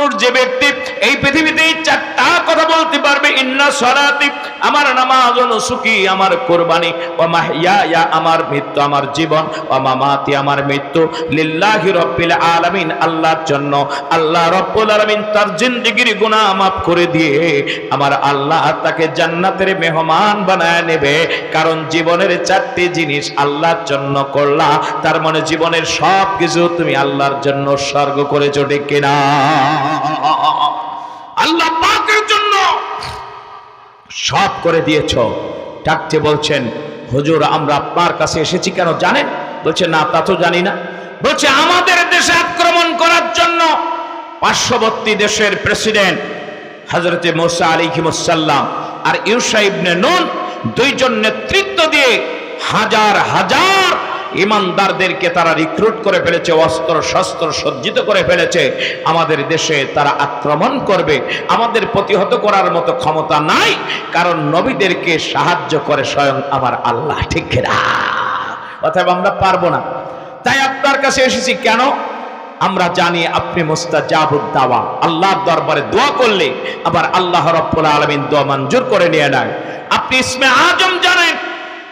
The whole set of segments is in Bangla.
মানুষ যে ব্যক্তি এই পৃথিবীতে এই চারটা কথা বলতে পারবে, ইন্না সলাতি, আমার নামাজ ও নুসুকি আমার কোরবানি ও মাহিয়া আমার মৃত্যু, আমার জীবন ও মামাতি, আমার মৃত্যু, লিল্লাহি রব্বিল আলামিন, আল্লাহর জন্য, আল্লাহ রব্বুল আলামিন তার জিন্দেগির গুনাহ মাফ করে দিয়ে আমার আল্লাহ তাকে জান্নাতের মেহমান বানায় নেবে। কারণ জীবনের চারটি জিনিস আল্লাহর জন্য করলা, তার মানে জীবনের সব কিছু তুমি আল্লাহর জন্য স্বর্গ করেছ ডেকে না আল্লাহ জন্য সব করে দিয়েছ। ডাকতে বলছেন, হুজুর, আমরা আপনার কাছে এসেছি কেন জানেন? বলছে, না, তা তো জানি না। বলছে, আমাদের দেশে আক্রমণ করার জন্য পার্শ্ববর্তী দেশের প্রেসিডেন্ট হজরতে মোসা আলিহিমসাল্লাম আর ইউসাইবনে নুন দুইজন নেতৃত্ব দিয়ে হাজার হাজার ইমানদারদেরকে তারা রিক্রুট করে ফেলেছে, অস্ত্র শস্ত্র সজ্জিত করে ফেলেছে। আমাদের দেশে তারা আক্রমণ করবে। আমাদের প্রতিহত করার মতো ক্ষমতা নাই, কারণ নবীদেরকে সাহায্য করে স্বয়ং আমার আল্লাহ, ঠিক অতএব আমরা পারব না। তাই আপনার কাছে এসেছি কেন? আমরা জানি আপনি মুস্তাজাবুদ দাওয়া আল্লাহর দরবারে দোয়া করলে আবার আল্লাহ রব্বুল আলামিন দোয়া মঞ্জুর করে নিয়ে নেয়। আপনি ইসমে আজম জানেন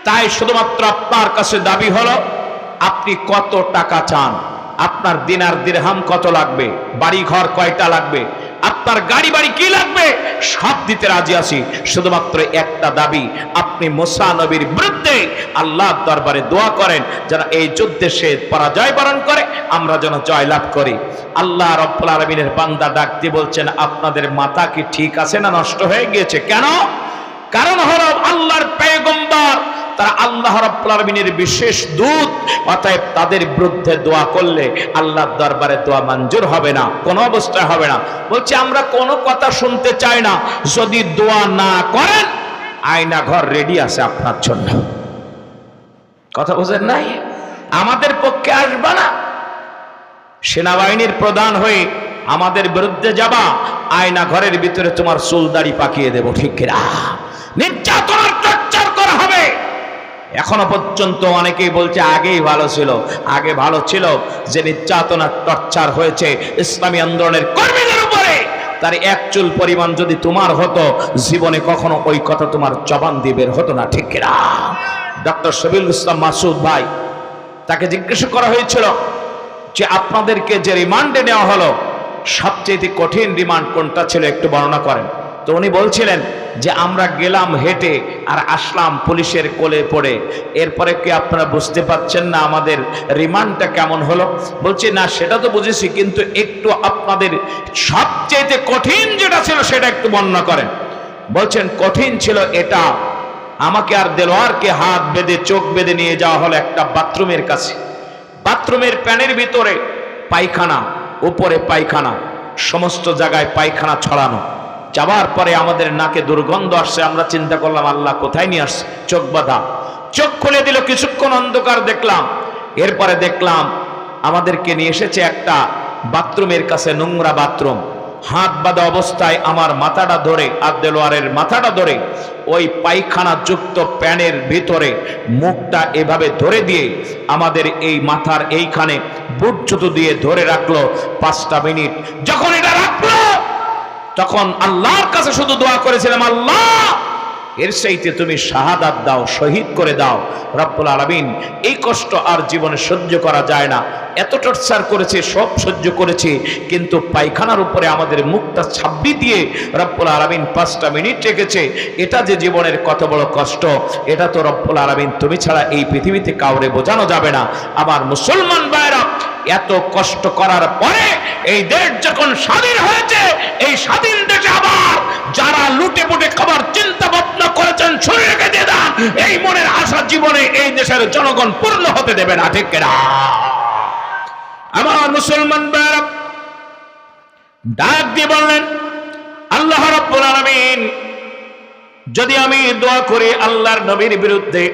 তাই শুধুমাত্র আপনার কাছে দাবি হলো, আপনি কত টাকা চান? আপনার দিনার দিরহাম কত লাগবে? বাড়ি ঘর কয়টা লাগবে? আপনার গাড়ি বাড়ি কি লাগবে? সব দিতে রাজি আছি। শুধুমাত্র একটা দাবি, আপনি মোসা নবীর বিরুদ্ধে আল্লাহ দরবারে দোয়া করেন, যেন এই যুদ্ধে সে পরাজয় বরণ করে, আমরা যেন জয়লাভ করি। আল্লাহ রব্বুল আলমিনের বান্দা ডাকতে বলছেন, আপনাদের মাথা কি ঠিক আছে না নষ্ট হয়ে গিয়েছে? কেন? কারণ হলো আল্লাহর পেগম্বর তারা আল্লাহ আলামিনের বিশেষ দূত, অতএব তাদের বিরুদ্ধে দোয়া করলে আল্লাহর দরবারে দোয়া মঞ্জুর হবে না, কোনো অবস্থায় হবে না। বলছে, আমরা কোনো কথা শুনতে চাই না, যদি দোয়া না করেন, আয়না ঘর রেডি আছে আপনার জন্য। কথা বোঝেন নাই? আমাদের পক্ষে আসবা না। সেনাবাহিনীর প্রধান হয়ে আমাদের বিরুদ্ধে যাবা, আয়না ঘরের ভিতরে তোমার চুলদাড়ি পাকিয়ে দেবো, ঠিক কিনা? নির্যাতনের এখনও পর্যন্ত অনেকেই বলছে আগেই ভালো ছিল, আগে ভালো ছিল যে নির্যাতনার টর্চার হয়েছে ইসলামী আন্দোলনের কর্মীদের উপরে। তার এক চুল পরিমাণ যদি তোমার হতো, জীবনে কখনো ওই কথা তোমার জবান দিয়ে বের হতো না, ঠিক কিনা? ডক্টর শবিল ইসলাম মাসুদ ভাই, তাকে জিজ্ঞাসা করা হয়েছিল যে আপনাদেরকে যে রিমান্ডে নেওয়া হলো, সবচেয়ে কঠিন রিমান্ড কোনটা ছিল একটু বর্ণনা করেন। তো উনি বলছিলেন যে আমরা গেলাম হেঁটে আর আসলাম পুলিশের কোলে পড়ে। এরপরে কি আপনারা বুঝতে পারছেন না আমাদের রিমান্ডটা কেমন হলো? বলছি, না, সেটা তো বুঝেছি, কিন্তু একটু আপনাদের সবচেয়ে কঠিন যেটা ছিল সেটা একটু বর্ণনা করেন। বলছেন, কঠিন ছিল এটা, আমাকে আর দেলোয়ারকে হাত বেঁধে, চোখ বেঁধে নিয়ে যাওয়া হলো একটা বাথরুমের কাছে। বাথরুমের প্যানের ভিতরে পায়খানা, উপরে পায়খানা, সমস্ত জায়গায় পায়খানা ছড়ানো। যাওয়ার পরে আমাদের নাকে দুর্গন্ধ আসছে, আমরা চিন্তা করলাম, আল্লাহ কোথায় নিয়ে আসছে? চোখ বাঁধা। চোখ খুলে দিল, কিছুক্ষণ অন্ধকার দেখলাম। এরপরে দেখলাম, আমাদেরকে নিয়ে এসেছে একটা বাথরুমের কাছে নোংরা বাথরুম। হাত বাঁধা অবস্থায় আমার মাথাটা ধরে, আর দেলোয়ারের মাথাটা ধরে, ওই পায়খানা যুক্ত প্যানের ভিতরে মুখটা এভাবে ধরে দিয়ে আমাদের এই মাথার এইখানে বুট জুতো দিয়ে ধরে রাখল পাঁচটা মিনিট। যখন এটা তখন আল্লাহর কাছে শুধু দোয়া করেছিলাম, আল্লাহ, এর সেইতে তুমি শাহাদাত দাও, শহীদ করে দাও। রব্বুল আলমিন, এই কষ্ট আর জীবনে সহ্য করা যায় না। এত টর্চার করেছে, সব সহ্য করেছে, কিন্তু পায়খানার উপরে আমাদের মুখটা ছাব্বি দিয়ে রব্বুল আলমিন পাঁচটা মিনিট রেখেছে। এটা যে জীবনের কত বড় কষ্ট, এটা তো রব্বুল আলমিন, তুমি ছাড়া এই পৃথিবীতে কাউরে বোঝানো যাবে না। আমার মুসলমান ভাইরা এত কষ্ট করার পরে এই দেশ যখন স্বাধীন হয়েছে, এই স্বাধীন দেশে আবার যারা লুটে পুটে খাবার চিন্তা ভাবনা করেছেন, শুনে দিয়ে দেন, এই মনের আশা জীবনে এই দেশের জনগণ পূর্ণ হতে দেবে না, ঠিক না আমার মুসলমান ডাক দিয়ে বললেন, আল্লাহ রাব্বুল আলামিন, যদি আমি দোয়া করি আল্লাহর নবীর বিরুদ্ধে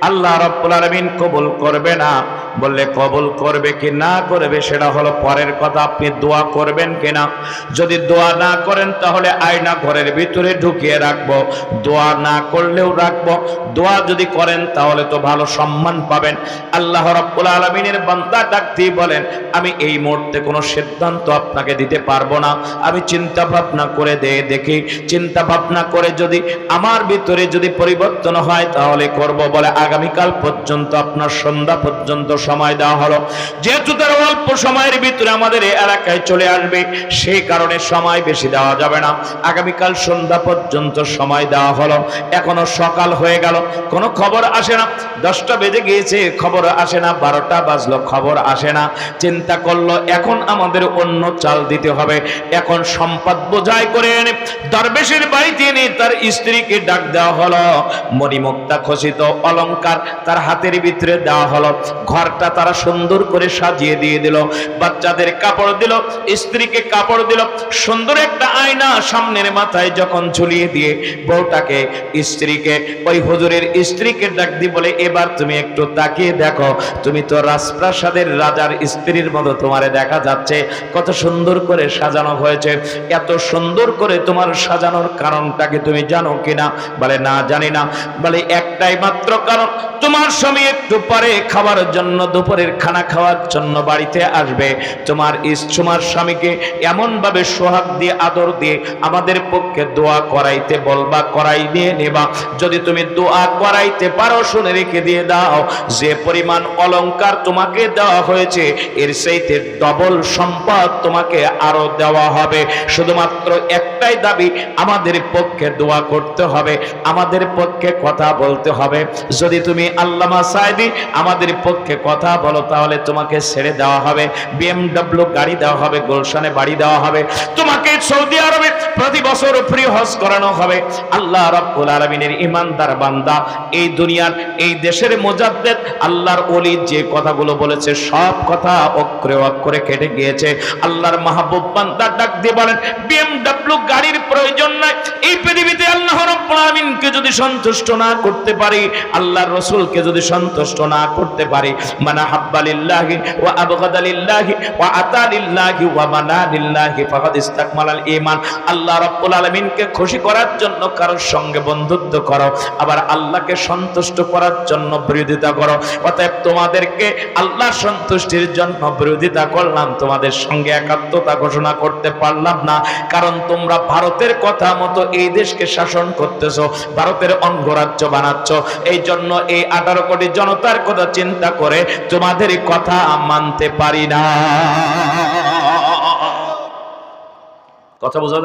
আল্লাহ রব্বুল আলামিন কবুল করবে না। বললে, কবুল করবে কি না করবে সেটা হলো পরের কথা, আপনি দোয়া করবেন কিনা? যদি দোয়া না করেন, তাহলে আয়না ঘরের ভিতরে ঢুকিয়ে রাখব। দোয়া না করলেও রাখব। দোয়া যদি করেন, তাহলে তো ভালো সম্মান পাবেন। আল্লাহ রব্বুল আলমিনের বান্দা ডাক দিয়ে বলেন, আমি এই মুহূর্তে কোনো সিদ্ধান্ত আপনাকে দিতে পারব না। আমি চিন্তা ভাবনা করে দে, দেখি। চিন্তা ভাবনা করে যদি আমার ভিতরে যদি পরিবর্তন হয়, তাহলে করব। বলে আগামীকাল পর্যন্ত, আপনার সন্ধ্যা পর্যন্ত সময় দেওয়া হলো। যেহেতু তারা অল্প সময়ের ভিতরে আমাদের এই এলাকায় চলে আসবে, সেই কারণে সময় বেশি দেওয়া যাবে না। আগামীকাল সন্ধ্যা পর্যন্ত সময় দেওয়া হলো। এখনও সকাল হয়ে গেল, কোনো খবর আসে না। দশটা বেজে গিয়েছে, খবর আসে না, বারোটা বাজলো, খবর আসে না। চিন্তা করল, এখন আমাদের অন্য চাল দিতে হবে। এখন সম্পদ বোঝাই করে এনে দরবেশের বাড়িতে এনে তার স্ত্রীকে ডাক দেওয়া হলো। মণিমুক্তা খসিত অলংকার তার হাতের ভিতরে দেওয়া হলো। ঘরটা তারা সুন্দর করে সাজিয়ে দিয়ে দিল। বাচ্চাদের কাপড় দিল, স্ত্রীকে কাপড় দিল। সুন্দর একটা আয়না সামনের মাথায় যখন ঝুলিয়ে দিয়ে বউটাকে স্ত্রীকে, ওই হুজুরের স্ত্রীকে ডাক দি বলে এবার তুমি একটু তাকিয়ে দেখো, তুমি তো রাজপ্রাসাদের রাজার স্ত্রীর মতো তোমারে দেখা যাচ্ছে, কত সুন্দর করে সাজানো হয়েছে, এত সুন্দর করে তোমার সাজানোর কারণটাকে তুমি জানো কিনা? বলে, না, জানি না। বলে, একটাই মাত্র কারণ, তোমার স্বামী একটু পরে খাবার জন্য, দুপুরের খানা খাওয়ার জন্য বাড়িতে আসবে। তোমার তোমার স্বামীকে এমন ভাবে সোহাগ দিয়ে, আদর দিয়ে আমাদের পক্ষে দোয়া করাইতে বলবা করাই দিয়ে নেবা। যদি তুমি দোয়া করাইতে পারো, শুনে রেখে দিয়ে দাও। যে পরিমাণ অলংকার তোমাকে দেওয়া হয়েছে, এর সেইতে ডবল সম্পদ তোমাকে আরও দেওয়া হবে। শুধুমাত্র একটাই দাবি, আমাদের পক্ষে দোয়া করতে হবে। আমাদের পক্ষে কথা বলতে হবে। যদি তুমি আল্লামা সাহেবী আমাদের পক্ষে কথা বলো, তাহলে তোমাকে ছেড়ে দেওয়া হবে। বিএমডব্লিউ গাড়ি দেওয়া হবে, গুলশানে বাড়ি দেওয়া হবে। তোমাকে সৌদি আরবে প্রতি বছর ফ্রি হজ করানো হবে। আল্লাহ রাব্বুল আলামিনের ইমানদার বান্দা, এই দুনিয়ার, এই দেশের মোজাদ্দেদ, আল্লাহর ওলি যে কথাগুলো বলেছে, সব কথা অক্ষরে অক্ষরে কেটে গিয়েছে। আল্লাহর মাহবুব বান্দা ডাক দিয়ে বলেন বিএমডব্লিউ গাড়ির প্রয়োজন নাই, এই যদি সন্তুষ্ট না করতে পারি, আল্লাহর রাসূলকে যদি সন্তুষ্ট না করতে পারি, মানা হাব্বালিল্লাহি ওয়া আবগাদালিল্লাহি ওয়া আতালিল্লাহি ওয়া মানালিল্লাহি ফাকাদ ইস্তাকমালাল ঈমান। আল্লাহ রাব্বুল আলামিনকে খুশি করার জন্য কারোর সঙ্গে বন্ধুত্ব করো, আবার আল্লাহকে সন্তুষ্ট করার জন্য বিরোধিতা করো। অতএব তোমাদেরকে আল্লাহ সন্তুষ্টির জন্য বিরোধিতা করলাম, তোমাদের সঙ্গে একাত্মতা ঘোষণা করতে পারলাম না, কারণ তোমরা ভারতের কথা মতো এই দেশকে শাসন করতেছো ভারতের অঙ্গরাজ্য বানাচ্ছ এই জন্য এই আঠারো কোটি জনতার কথা চিন্তা করে তোমাদের কথা মানতে পারি না কথা বোঝা?